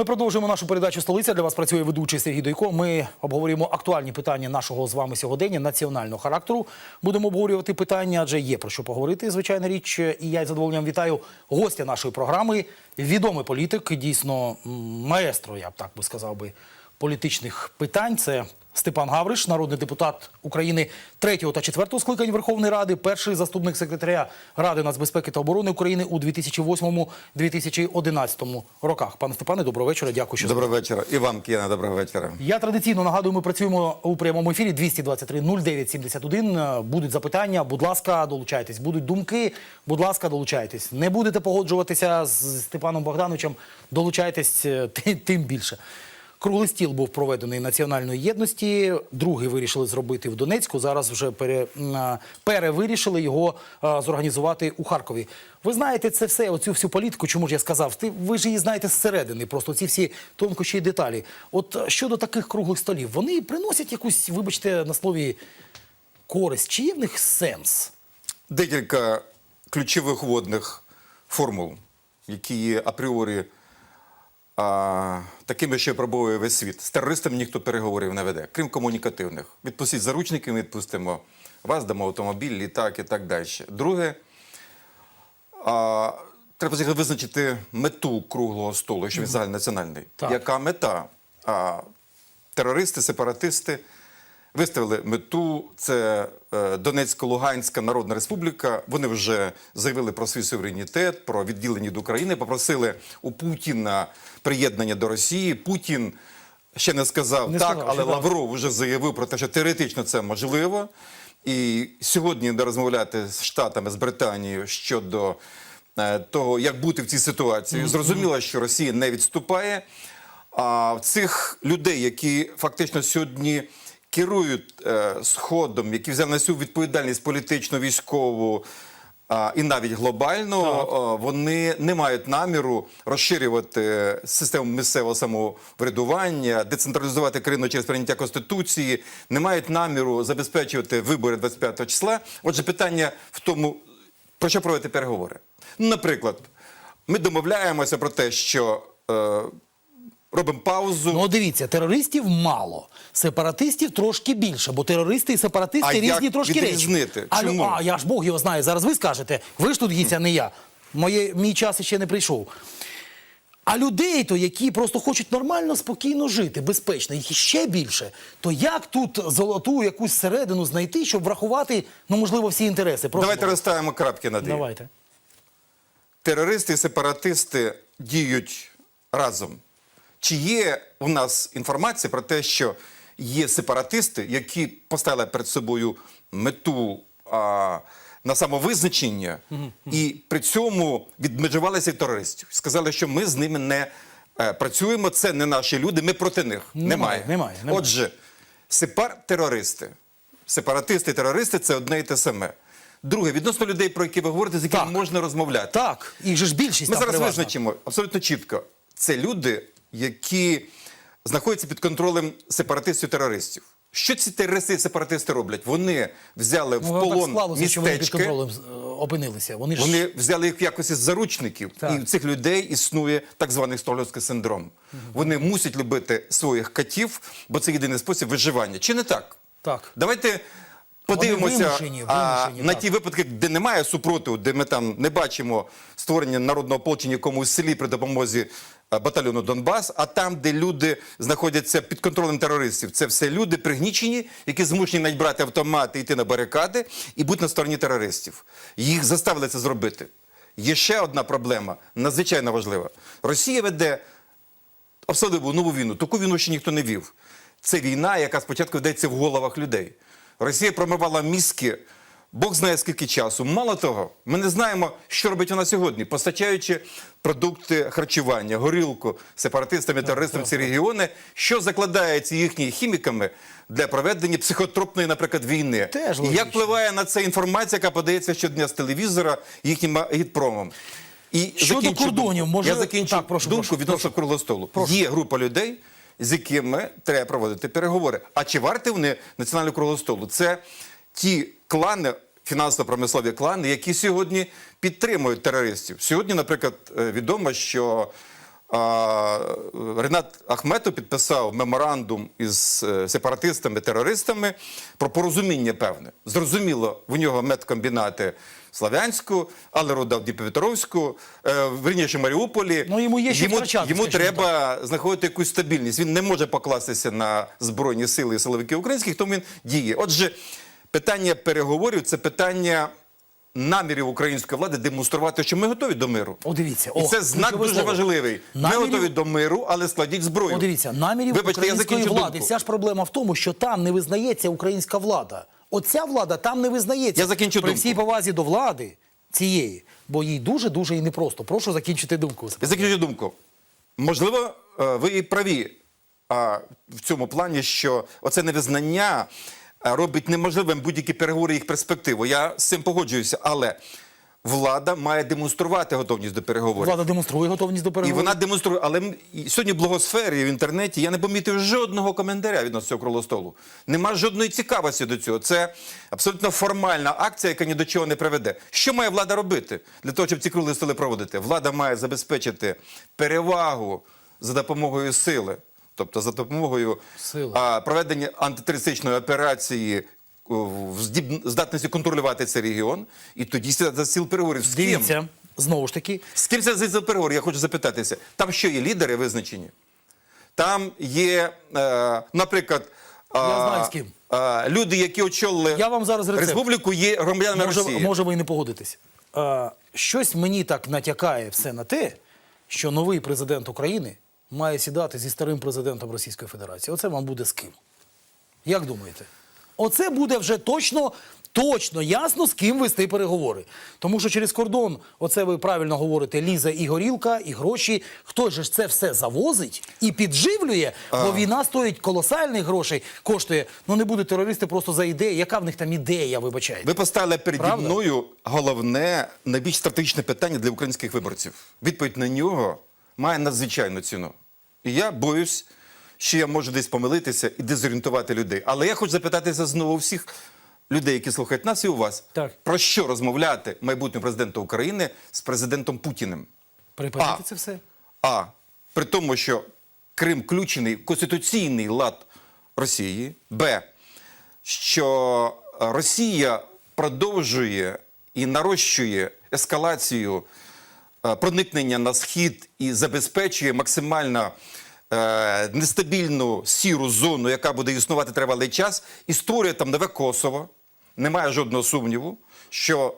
Ми продовжуємо нашу передачу столиця. Для вас працює ведучий Сергій Дойко. Ми обговорюємо актуальні питання нашого з вами сьогодення національного характеру. Будемо обговорювати питання, адже є про що поговорити. Звичайна річ. І я із задоволенням вітаю гостя нашої програми. Відомий політик, дійсно маестро, я б так би сказав би, політичних питань. Це Степан Гавриш, народний депутат України 3 та 4 скликань Верховної Ради, перший заступник секретаря Ради нацбезпеки та оборони України у 2008-2011 роках. Пане Степане, доброго вечора. Дякую, що Доброго вечора. І вам, Кіна, доброго вечора. я традиційно нагадую, ми працюємо у прямому ефірі 223 09 71. Е, Будуть запитання, будь ласка, долучайтесь. Будуть думки, будь ласка, долучайтесь. Не будете погоджуватися з Степаном Богдановичем, долучайтесь е, тим більше. Круглий стіл був проведений національної єдності. Другий вирішили зробити в Донецьку. Зараз вже пере, перевирішили його а, зорганізувати у Харкові. Ви знаєте це все, оцю всю політику. Чому ж я сказав? Ти ви ж її знаєте зсередини, просто ці всі тонкощі і деталі. От щодо таких круглих столів, вони приносять якусь, вибачте, на слові користь. Чи є в них сенс? Декілька ключових водних формул, які є апріорі а, такими, що пробує весь світ. З терористами ніхто переговорів не веде, крім комунікативних. Відпустіть заручників, відпустимо вас, дамо автомобіль, літак і так далі. Друге, а, треба визначити мету круглого столу, що він загальнонаціональний. Так. Яка мета? А, терористи, сепаратисти виставили мету. Це е, Донецько-Луганська Народна Республіка. Вони вже заявили про свій суверенітет, про відділення від України, попросили у Путіна приєднання до Росії. Путін ще не сказав Не так, сказав, але так. Лавров вже заявив про те, що теоретично це можливо. І сьогодні де розмовляти з Штатами, з Британією щодо е, того, як бути в цій ситуації. Зрозуміло, що Росія не відступає. А в цих людей, які фактично сьогодні керують е, сходом, які взяли на цю відповідальність політичну, військову. а, І навіть глобально а, вони не мають наміру розширювати систему місцевого самоврядування, децентралізувати країну через прийняття конституції, не мають наміру забезпечувати вибори 25 числа. Отже, питання в тому, про що проводити переговори. Наприклад, ми домовляємося про те, що е, робимо паузу. Ну, дивіться, терористів мало, сепаратистів трошки більше, бо терористи і сепаратисти А різні як трошки відрізнити? речі. А, Чому? а я ж Бог його знає. Зараз ви скажете, ви ж тут гість, не я. Моє, мій час ще не прийшов. А людей, то, які просто хочуть нормально, спокійно жити, безпечно, їх ще більше, то як тут золоту якусь середину знайти, щоб врахувати, ну, можливо, всі інтереси? Прошу Давайте вас. розставимо крапки над «і». Давайте. Терористи і сепаратисти діють разом. Чи є у нас інформація про те, що є сепаратисти, які поставили перед собою мету а, на самовизначення і при цьому відмежувалися від терористів? Сказали, що ми з ними не е, працюємо, це не наші люди, ми проти них. Немає, немає, немає. Отже, сепар-терористи, сепаратисти і терористи це одне і те саме. Друге, відносно людей, про які ви говорите, з якими Так. можна розмовляти. Так, їх же ж більшість Ми там зараз переважна. визначимо абсолютно чітко. Це люди, які знаходяться під контролем сепаратистів терористів. Що ці терористи і сепаратисти роблять? Вони взяли в Ну, так полон склалося, що вони під контролем е, опинилися. Вони ж вони взяли їх в якості заручників, Так. і у цих людей існує так званий стокгольмський синдром. Вони мусять любити своїх котів, бо це єдиний спосіб виживання. Чи не так? так. Давайте подивимося вимушені, а, на ті випадки, де немає супротиву, де ми там не бачимо створення народного ополчення в якомусь селі при допомозі батальйону Донбас, а там, де люди знаходяться під контролем терористів, це все люди пригнічені, які змушені навіть брати автомати, йти на барикади і бути на стороні терористів. Їх заставили це зробити. Є ще одна проблема, надзвичайно важлива. Росія веде особливу нову війну. Таку війну ще ніхто не вів. Це війна, яка спочатку ведеться в головах людей. Росія промивала мізки, Бог знає скільки часу. Мало того, ми не знаємо, що робить вона сьогодні, постачаючи продукти харчування, горілку сепаратистам і терористам ці регіони, що закладається їхніми хіміками для проведення психотропної, наприклад, війни. Теж І як впливає на це інформація, яка подається щодня з телевізора їхнім агітпромом. І Щодо кордонів, може- я закінчу Так, прошу, думку прошу, відносно прошу. круглого столу. Є група людей, з якими треба проводити переговори. А чи варті вони національного круглого столу? Це ті клани, фінансово-промислові клани, які сьогодні підтримують терористів. Сьогодні, наприклад, е, відомо, що Ренат Ахметов підписав меморандум із е, сепаратистами, терористами про порозуміння певне. Зрозуміло, в нього медкомбінати Славянську, але рода в Дніпропетровську, е, верніше Маріуполі. Ну, йому є що йому, втрачати, йому треба знаходити якусь стабільність. Він не може покластися на збройні сили і силовики українських, тому він діє. Отже, питання переговорів це питання намірів української влади демонструвати, що ми готові до миру. О, дивіться. І О, це знак дуже слово. важливий. Ми готові до миру, але складіть зброю. О, дивіться, намірів Вибачте, української закінчу влади. думку. Вся ж проблема в тому, що там не визнається українська влада. Оця влада там не визнається. Я закінчу При думку. всій повазі до влади цієї, бо їй дуже дуже і непросто. Прошу закінчити думку. Я закінчу думку. Можливо, е, ви і праві а, в цьому плані, що оце невизнання робить неможливим будь-які переговори їх перспективу. Я з цим погоджуюся, але влада має демонструвати готовність до переговорів. Влада демонструє готовність до І вона демонструє. Але сьогодні в блогосфері в інтернеті я не помітив жодного коментаря від цього круглого столу. Нема жодної цікавості до цього. Це абсолютно формальна акція, яка ні до чого не приведе. Що має влада робити для того, щоб ці круглі столи проводити? Влада має забезпечити перевагу за допомогою сили, тобто за допомогою а, проведення антитерористичної операції. в здатності контролювати цей регіон, і тоді за стіл переговорів з ким? Дивіться, знову ж таки, З ким це за переговори? Я хочу запитатися. Там що є лідери визначені? Там є, е, наприклад, е, Я знаю, з ким. е, люди, які очолили Я вам зараз рецепт. республіку, є громадянами може, Росії. може ви і не погодитесь. Е, щось мені так натякає все на те, що новий президент України має сідати зі старим президентом Російської Федерації. Оце вам буде з ким. Як думаєте? Оце буде вже точно, точно ясно, з ким вести переговори. Тому що через кордон, оце ви правильно говорите, лізе і горілка, і гроші. Хто ж це все завозить і підживлює, бо війна стоїть колосальних грошей, коштує. Ну не будуть терористи просто за ідею. Яка в них там ідея, вибачайте? Ви поставили переді Правда? мною головне, найбільш стратегічне питання для українських виборців. Відповідь на нього має надзвичайну ціну. І я боюсь, що я можу десь помилитися і дезорієнтувати людей. Але я хочу запитатися знову всіх людей, які слухають нас і у вас. Так. Про що розмовляти майбутнього президента України з президентом Путіним? Припинити це все. А при тому, що Крим включений в конституційний лад Росії. Б. Що Росія продовжує і нарощує ескалацію проникнення на схід і забезпечує максимально е, нестабільну сіру зону, яка буде існувати тривалий час, і створює там нове Косово. Немає жодного сумніву, що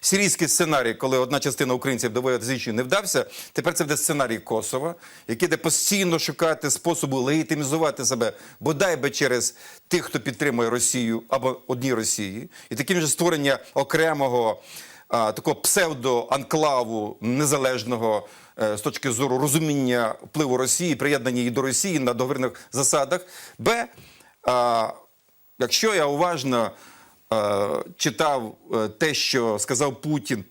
сирійський сценарій, коли одна частина українців доводить іншою, не вдався, тепер це буде сценарій Косова, який буде постійно шукати способу легітимізувати себе, бодай би через тих, хто підтримує Росію або одній Росії, і таким же створення окремого такого псевдоанклаву незалежного е, з точки зору розуміння впливу Росії, приєднання її до Росії на договірних засадах. Б. Якщо я уважно е, читав е, те, що сказав Путін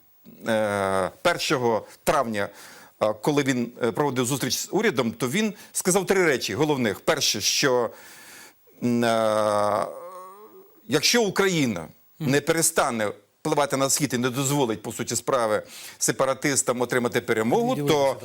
е, 1 травня, коли він проводив зустріч з урядом, то він сказав три речі головних. Перше, що е, якщо Україна не перестане впливати на схід і не дозволить, по суті справи, сепаратистам отримати перемогу, то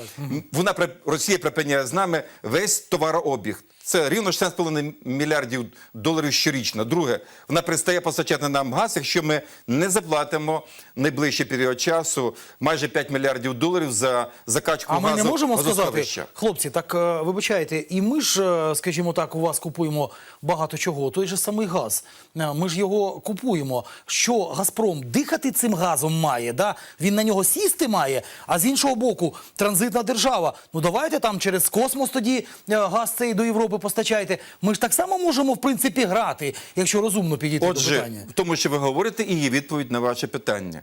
вона Росія припиняє з нами весь товарообіг. Це рівно 16,5 мільярдів доларів щорічно. Друге, вона перестає постачати нам газ, якщо ми не заплатимо найближчий період часу майже 5 мільярдів доларів за закачку А ми не можемо сказати, хлопці, так е, вибачайте, і ми ж, е, скажімо так, у вас купуємо багато чого. Той же самий газ. Е, Ми ж його купуємо. Що Газпром дихати цим газом має? Да? Він на нього сісти має, а з іншого боку, транзитна держава. Ну давайте там через космос тоді газ цей до Європи постачайте. Ми ж так само можемо, в принципі, грати, якщо розумно підійти до Отже, питання. в тому, що ви говорите, і є відповідь на ваше питання.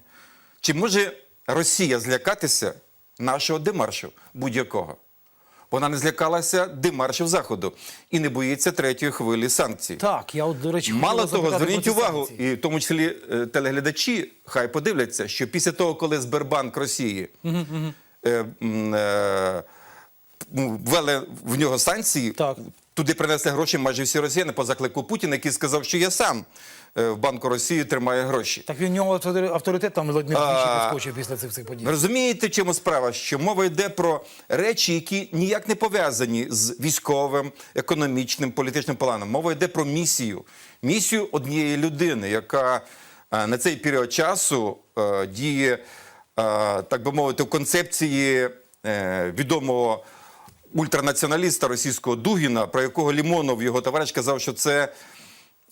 Чи може Росія злякатися нашого демаршу будь-якого? Вона не злякалася демаршів Заходу і не боїться третьої хвилі санкцій. Так, я от, до речі, Мало того, зверніть увагу, санкції. і в тому числі е, телеглядачі хай подивляться, що після того, коли Сбербанк Росії е, м, е, м, ввели в нього санкції, Так. Туди принесли гроші майже всі росіяни по заклику Путіна, який сказав, що я сам е, в Банку Росії тримає гроші. Так він нього авторитет там ледь не підскочив після цих всіх подій. Розумієте, чому справа? Що мова йде про речі, які ніяк не пов'язані з військовим, економічним, політичним планом. Мова йде про місію. Місію однієї людини, яка е, на цей період часу е, діє, так би мовити, в концепції відомого ультранаціоналіста російського Дугіна, про якого Лімонов, його товариш, казав, що це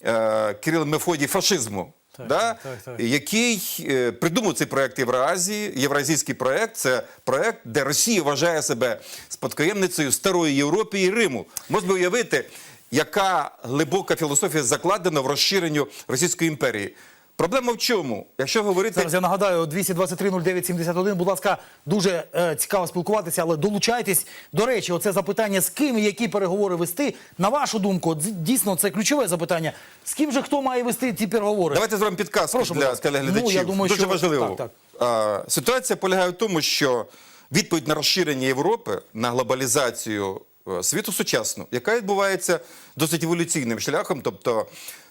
е, Кирил Мефодій фашизму. Так, да? так, так. який е, придумав цей проект Євразії, євразійський проект. Це проект, де Росія вважає себе спадкоємницею старої Європи і Риму. Можна уявити, яка глибока філософія закладена в розширенню Російської імперії. Проблема в чому? Якщо говорити Зараз я нагадаю 223 09 71. Будь ласка, дуже е, цікаво спілкуватися, але долучайтесь. До речі, оце запитання з ким і які переговори вести. На вашу думку, дійсно це ключове запитання. З ким же хто має вести ці переговори? Давайте зробимо підказку Прошу, для телеглядачів. Ну, я думаю, Дуже що- важливо. так, так. А, ситуація полягає в тому, що відповідь на розширення Європи, на глобалізацію е, світу сучасну, яка відбувається досить еволюційним шляхом, тобто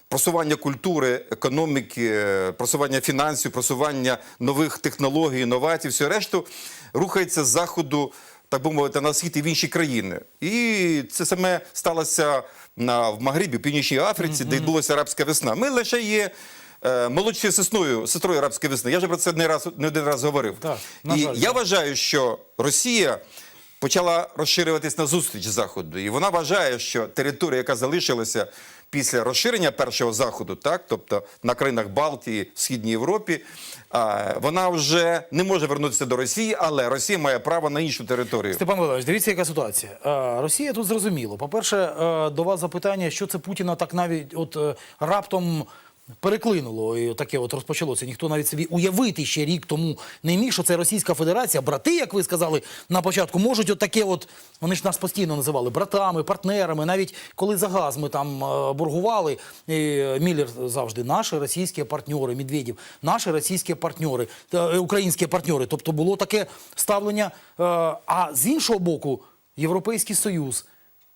просування культури, економіки, е, просування фінансів, просування нових технологій, інновацій, все решту рухається з заходу. Так би мовити, на схід і в інші країни. І це саме сталося на, в Магрибі, в Північній Африці, де відбулася арабська весна. Ми лише є е, молодшою сесною, сестрою арабської весни. Я вже про це не раз не один раз говорив. Так, і жаль, я вважаю, що Росія почала розширюватись на зустріч заходу, і вона вважає, що територія, яка залишилася після розширення першого заходу, так тобто на країнах Балтії, східній Європі, а, вона вже не може вернутися до Росії, але Росія має право на іншу територію. Степан Володимирович, дивіться, яка ситуація. Росія тут зрозуміло. По-перше, е, до вас запитання, що це Путіна так навіть от е, раптом. Переклинуло і таке от розпочалося. Ніхто навіть собі уявити ще рік тому не міг, що це Російська Федерація. Брати, як ви сказали на початку, можуть от от вони ж нас постійно називали братами, партнерами. Навіть коли за газ ми там е, боргували, Міллер завжди наші російські партнери, Медведєв, наші російські партнери, е, українські партнери. Тобто було таке ставлення. Е, А з іншого боку, Європейський Союз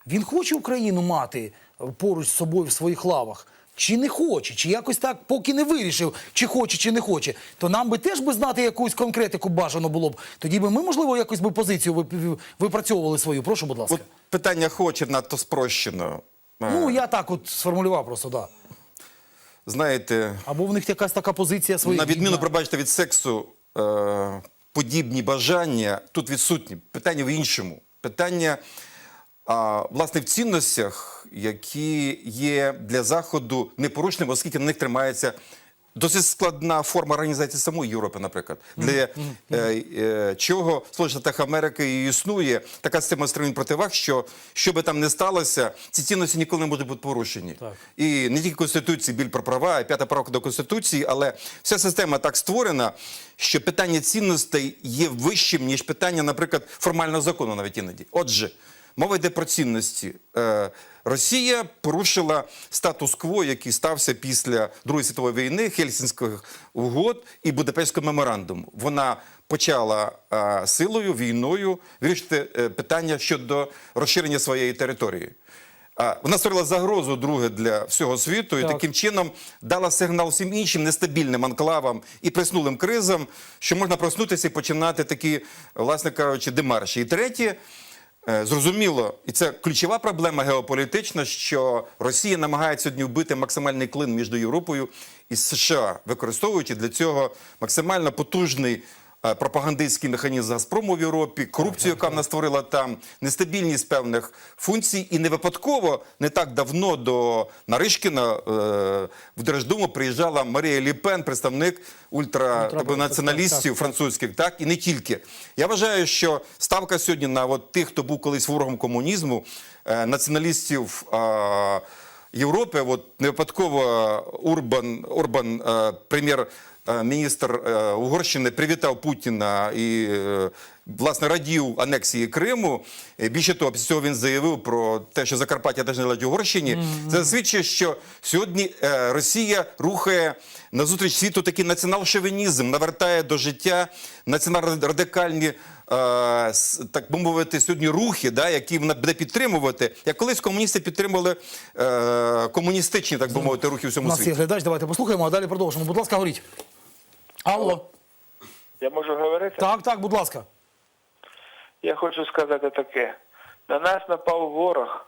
він хоче Україну мати поруч з собою в своїх лавах. Чи не хоче, чи якось так, поки не вирішив, чи хоче, чи не хоче, то нам би теж би знати якусь конкретику бажано було б. Тоді би ми, можливо, якось би позицію випрацьовували свою. Прошу, будь ласка. От питання хоче надто спрощено. Е, Ну, я так от сформулював просто, да. Знаєте, Або в них якась така позиція своя. на відміну, пробачте, від сексу, е, подібні бажання тут відсутні. Питання в іншому. Питання, а, власне, в цінностях, які є для Заходу непорушними, оскільки на них тримається досить складна форма організації самої Європи, наприклад. Для е, е, чого Сполучених Штатах Америки і існує така система сторін противаг, що що би там не сталося, ці цінності ніколи не можуть бути порушені. Так. І не тільки Конституції, біль про права, і п'ята правка до Конституції, але вся система так створена, що питання цінностей є вищим, ніж питання, наприклад, формального закону навіть іноді. Отже, мова йде про цінності. Е, Росія порушила статус-кво, який стався після Другої світової війни, Хельсінських угод і Будапештського меморандуму. Вона почала е, силою, війною вирішити е, питання щодо розширення своєї території. Вона створила загрозу друге для всього світу і Так. таким чином дала сигнал всім іншим нестабільним анклавам і приснулим кризам, що можна проснутися і починати такі, власне кажучи, демарші. І третє, зрозуміло, і це ключова проблема геополітична, що Росія намагається сьогодні вбити максимальний клин між Європою і США, використовуючи для цього максимально потужний. Е, Пропагандистський механізм Газпрому в Європі, корупцію, яка вона створила там, нестабільність певних функцій, і не випадково не так давно до Наришкіна е, в Держдуму приїжджала Марія Ліпен, представник ультра Ультра- так би, націоналістів так, так. французьких, так і не тільки. Я вважаю, що ставка сьогодні на от тих, хто був колись ворогом комунізму, е, націоналістів. Європи, от не випадково Урбан, е, прем'єр. Е, Міністр е, Угорщини привітав Путіна і е, власне радів анексії Криму. Більше того, після цього він заявив про те, що Закарпаття теж належить Угорщині. Це свідчить, що сьогодні Росія рухає назустріч світу такий націонал-шовінізм, навертає до життя націонал-радикальні так би мовити, сьогодні рухи, да, які вона буде підтримувати, як колись комуністи підтримували е, комуністичні, так би мовити, рухи в У всьому нас є глядач, давайте послухаємо, а далі продовжимо. Будь ласка, говоріть. Алло. Я можу говорити? Так, так, будь ласка. Я хочу сказати таке. На нас напав ворог,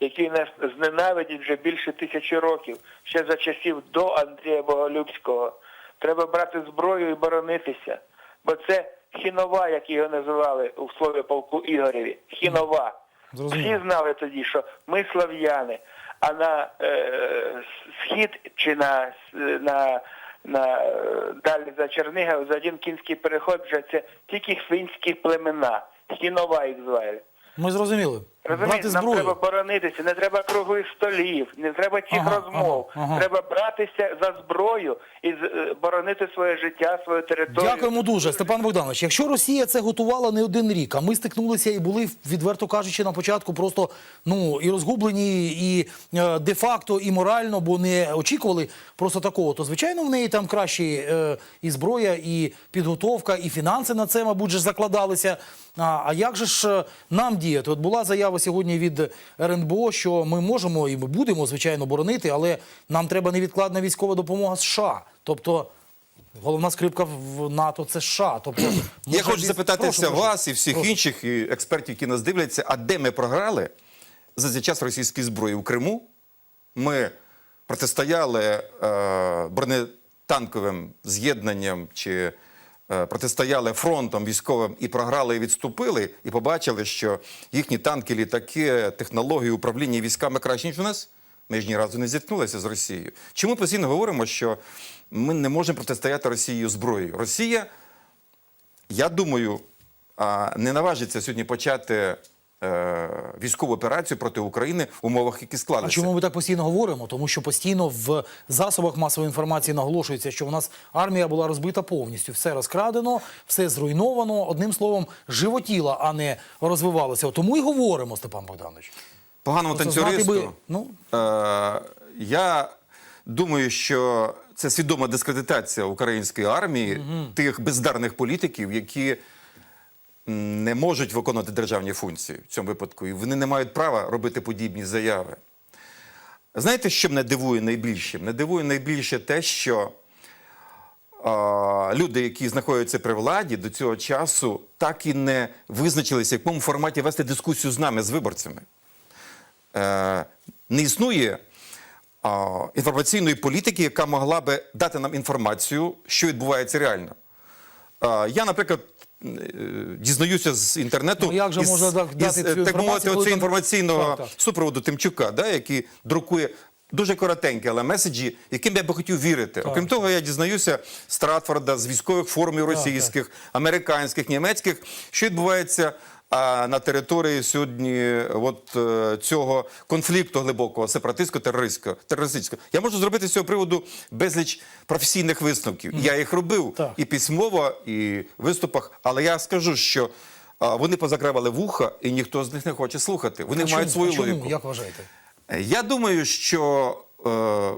який нас зненавидить вже більше тисячі років, ще за часів до Андрія Боголюбського. Треба брати зброю і боронитися. Бо це хінова, як його називали у слові полку Ігореві. Хінова. Зрозуміло. Всі знали тоді, що ми слав'яни, а на е, схід чи на, на, на е, далі за Чернігів, за один кінський переход вже це тільки фінські племена. Хінова їх звали. Ми зрозуміли. Розумієте, нам треба боронитися, не треба круглих столів, не треба цих Ага, розмов. ага, ага. Треба братися за зброю і е, боронити своє життя, свою територію. Дякуємо дуже, Степан Богданович. Якщо Росія це готувала не один рік, а ми стикнулися і були, відверто кажучи, на початку просто ну і розгублені, і е, де-факто, і морально, бо не очікували просто такого, то звичайно в неї там краще е, і зброя, і підготовка, і фінанси на це, мабуть, же закладалися. А, як же ж нам діяти? От була заява сьогодні від РНБО, що ми можемо і ми будемо звичайно боронити, але нам треба невідкладна військова допомога США. Тобто Головна скрипка в НАТО це США. Тобто, Я хочу від- запитатися Прошу, вас і всіх Прошу. інших і експертів, які нас дивляться, а де ми програли за цей час російської зброї у Криму? Ми протистояли е, бронетанковим з'єднанням чи протистояли фронтом військовим і програли і відступили, і побачили, що їхні танки, літаки, технології управління військами краще, ніж у нас. Ми ж ні разу не зіткнулися з Росією. Чому постійно говоримо, що ми не можемо протистояти Росією зброєю? Росія я думаю, не наважиться сьогодні почати е, військову операцію проти України в умовах, які А чому ми так постійно говоримо? Тому що постійно в засобах масової інформації наголошується, що в нас армія була розбита повністю, все розкрадено, все зруйновано. Одним словом, животіла, а не розвивалося. Тому й говоримо, Степан Богданович. Поганому Просто танцюристу. би, ну, Е, я думаю, що це свідома дискредитація української армії, тих бездарних політиків, які не можуть виконувати державні функції в цьому випадку, і вони не мають права робити подібні заяви. Знаєте, що мене дивує найбільше? Мене дивує найбільше те, що а, люди, які знаходяться при владі, до цього часу так і не визначилися, в якому форматі вести дискусію з нами, з виборцями. Е, не існує а, інформаційної політики, яка могла би дати нам інформацію, що відбувається реально. А, я, наприклад, е, дізнаюся з інтернету Ну, як же із, можна так дати із, цю е, так мовити, там- інформаційного Так, так. супроводу Тимчука, да, який друкує дуже коротенькі, але меседжі, яким я би хотів вірити. Окрім того, я дізнаюся з Стратфорда, з військових форумів російських, американських, німецьких, що відбувається а, на території сьогодні от, е, цього конфлікту глибокого сепаратистського терористського терористичного. Я можу зробити з цього приводу безліч професійних висновків. Я їх робив Так. і письмово, і в виступах, але я скажу, що. а, Вони позакривали вуха, і ніхто з них не хоче слухати. Вони а мають чому? свою А чому? логіку. Як вважаєте? Я думаю, що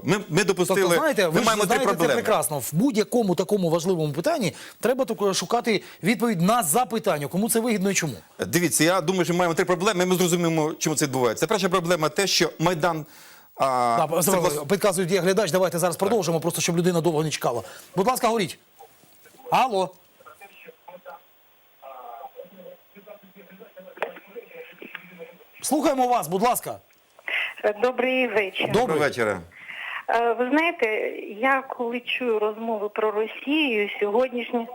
ми, ми допустили. Тобто, знаєте, ми ви маємо три знаєте це прекрасно. В будь-якому такому важливому питанні треба шукати відповідь на запитання, кому це вигідно і чому. Дивіться, я думаю, що ми маємо три проблеми. Ми зрозуміємо, чому це відбувається. Перша проблема те, що майдан. А, Так, це влас- Підказують є глядач. Давайте зараз продовжимо, просто щоб людина довго не чекала. Будь ласка, говоріть. Алло. Слухаємо вас, будь ласка. Добрий вечір. Добрий. Вечора. Е, Ви знаєте, я коли чую розмови про Росію сьогоднішні.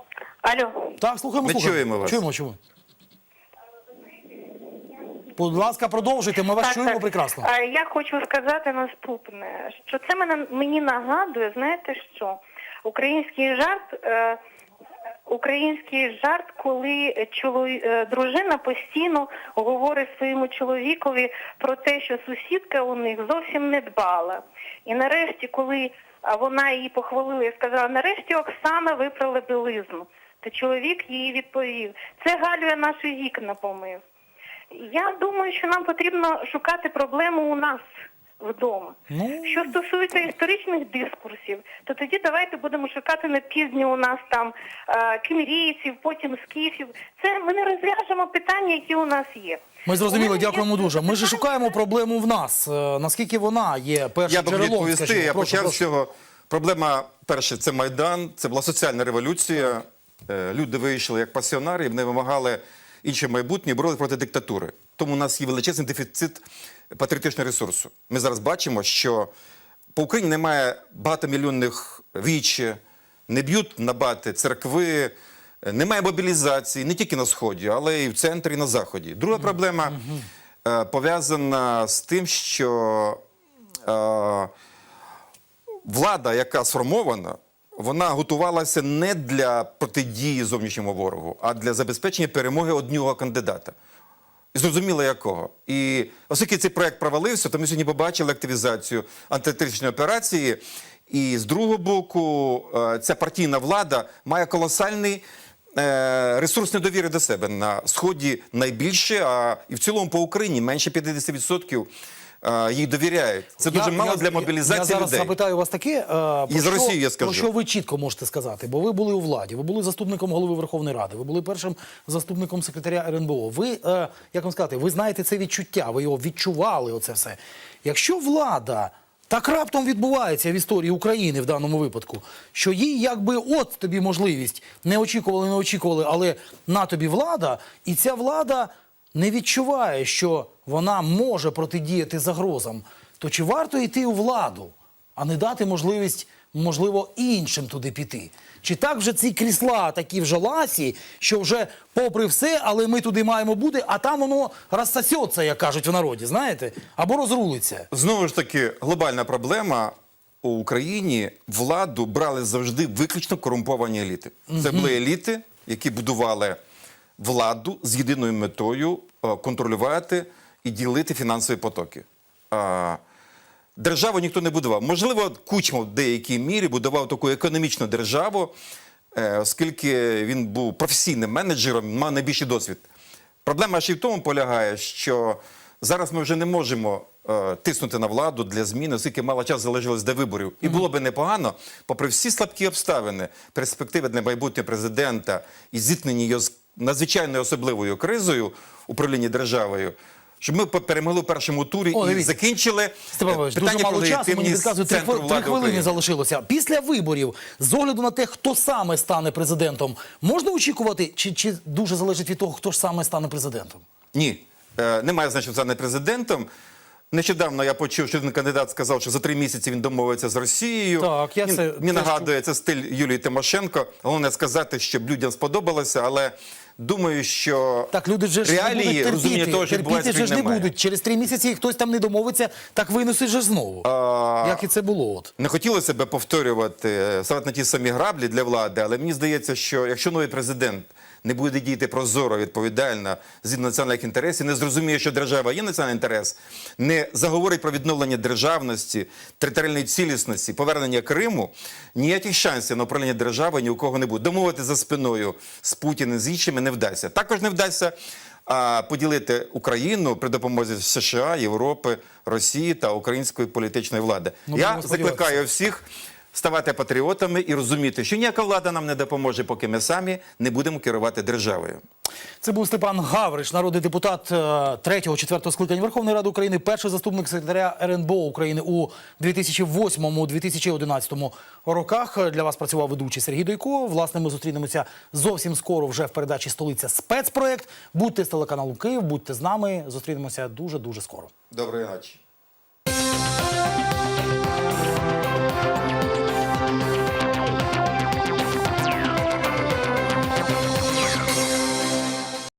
Алло, Так, слухаємо, Ми слухаємо. чуємо вас. Чуємо, чуємо. Будь ласка, продовжуйте, ми вас чуємо прекрасно. А я хочу сказати наступне, що це мене мені нагадує, знаєте що? Український жарт. Е, Український жарт, коли чолові... е, дружина постійно говорить своєму чоловікові про те, що сусідка у них зовсім не дбала. І нарешті, коли вона її похвалила і сказала, нарешті Оксана випрала білизну, то чоловік їй відповів, це Галю наші вікна помив. Я думаю, що нам потрібно шукати проблему у нас вдома. Ну. Що стосується історичних дискурсів, то тоді давайте будемо шукати на пізні у нас там е, кімрійців, потім скіфів. Це ми не розв'яжемо питання, які у нас є. Ми зрозуміли, дякуємо дуже. Ми ж шукаємо проблему в нас. Е, Наскільки вона є першим Я б джерелом? відповісти. скажімо? Я Прошу, почав прошу. з цього. Проблема перше, це Майдан, це була соціальна революція. Е, Люди вийшли як пасіонарі, вони вимагали інше майбутнє, боролися проти диктатури. Тому у нас є величезний дефіцит патріотичного ресурсу. Ми зараз бачимо, що по Україні немає багатомільйонних вічі, не б'ють на бати церкви, немає мобілізації не тільки на сході, але і в центрі, і на заході. Друга проблема е, пов'язана з тим, що е, влада, яка сформована, вона готувалася не для протидії зовнішньому ворогу, а для забезпечення перемоги одного кандидата. Зрозуміло якого. І оскільки цей проект провалився, то ми сьогодні побачили активізацію антитерористичної операції. І з другого боку, е, ця партійна влада має колосальний е, ресурс недовіри до себе. На сході найбільше, а і в цілому по Україні менше 50% е, їй довіряють. Це дуже Я- мало я- для мобілізації Я зараз людей. запитаю вас таке. е, Про І що- Росії я скажу. Про що ви чітко можете сказати? Бо ви були у владі, ви були заступником голови Верховної Ради, ви були першим заступником секретаря РНБО. Ви, е, як вам сказати, ви знаєте це відчуття, ви його відчували, оце все. Якщо влада так раптом відбувається в історії України в даному випадку, що їй якби от тобі можливість, не очікували, не очікували, але на тобі влада, і ця влада не відчуває, що вона може протидіяти загрозам, то чи варто йти у владу, а не дати можливість, можливо, іншим туди піти? Чи так вже ці крісла такі вже ласі, що вже попри все, але ми туди маємо бути, а там воно розсосеться, як кажуть в народі, знаєте, або розрулиться. Знову ж таки, глобальна проблема у Україні владу брали завжди виключно корумповані еліти. Це були еліти, які будували владу з єдиною метою е, контролювати і ділити фінансові потоки. Державу ніхто не будував. Можливо, Кучма в деякій мірі будував таку економічну державу, е, оскільки він був професійним менеджером, мав найбільший досвід. Проблема ще й в тому полягає, що зараз ми вже не можемо е, тиснути на владу для зміни, оскільки мало часу залишилось до виборів. І було би непогано, попри всі слабкі обставини, перспективи для майбутнього президента і зіткнення його з надзвичайною особливою кризою управління державою. Щоб ми перемогли в першому турі О, і закінчили е, Павлович, дуже мало про часу, мені підказують, три, три хвилини України. залишилося. Після виборів, з огляду на те, хто саме стане президентом, можна очікувати, чи, чи дуже залежить від того, хто ж саме стане президентом? Ні, е, немає значення, стане президентом. Нещодавно я почув, що один кандидат сказав, що за три місяці він домовиться з Росією. Так, я це Мені теж нагадує це стиль Юлії Тимошенко. Головне сказати, щоб людям сподобалося, але думаю, що Так, люди вже ж не реалії будуть розуміння того, що терпіти вже ж не будуть. Через три місяці хтось там не домовиться, так виносить же знову. А, Як і це було. От. Не хотілося б повторювати, ставити на ті самі граблі для влади, але мені здається, що якщо новий президент не буде діяти прозоро, відповідально, згідно національних інтересів, не зрозуміє, що держава є національний інтерес, не заговорить про відновлення державності, територіальної цілісності, повернення Криму, ніяких шансів на управління держави ні у кого не буде. Домовити за спиною з Путіним, з іншими не вдасться. Також не вдасться а, поділити Україну при допомозі США, Європи, Росії та української політичної влади. Ну, Я закликаю всіх ставати патріотами і розуміти, що ніяка влада нам не допоможе, поки ми самі не будемо керувати державою. Це був Степан Гавриш, народний депутат 3-4 скликання Верховної Ради України, перший заступник секретаря РНБО України у 2008-2011 роках. Для вас працював ведучий Сергій Дойко. Власне, ми зустрінемося зовсім скоро вже в передачі Столиця спецпроект. Будьте з телеканалу Київ, будьте з нами. Зустрінемося дуже дуже скоро. Доброї ночі.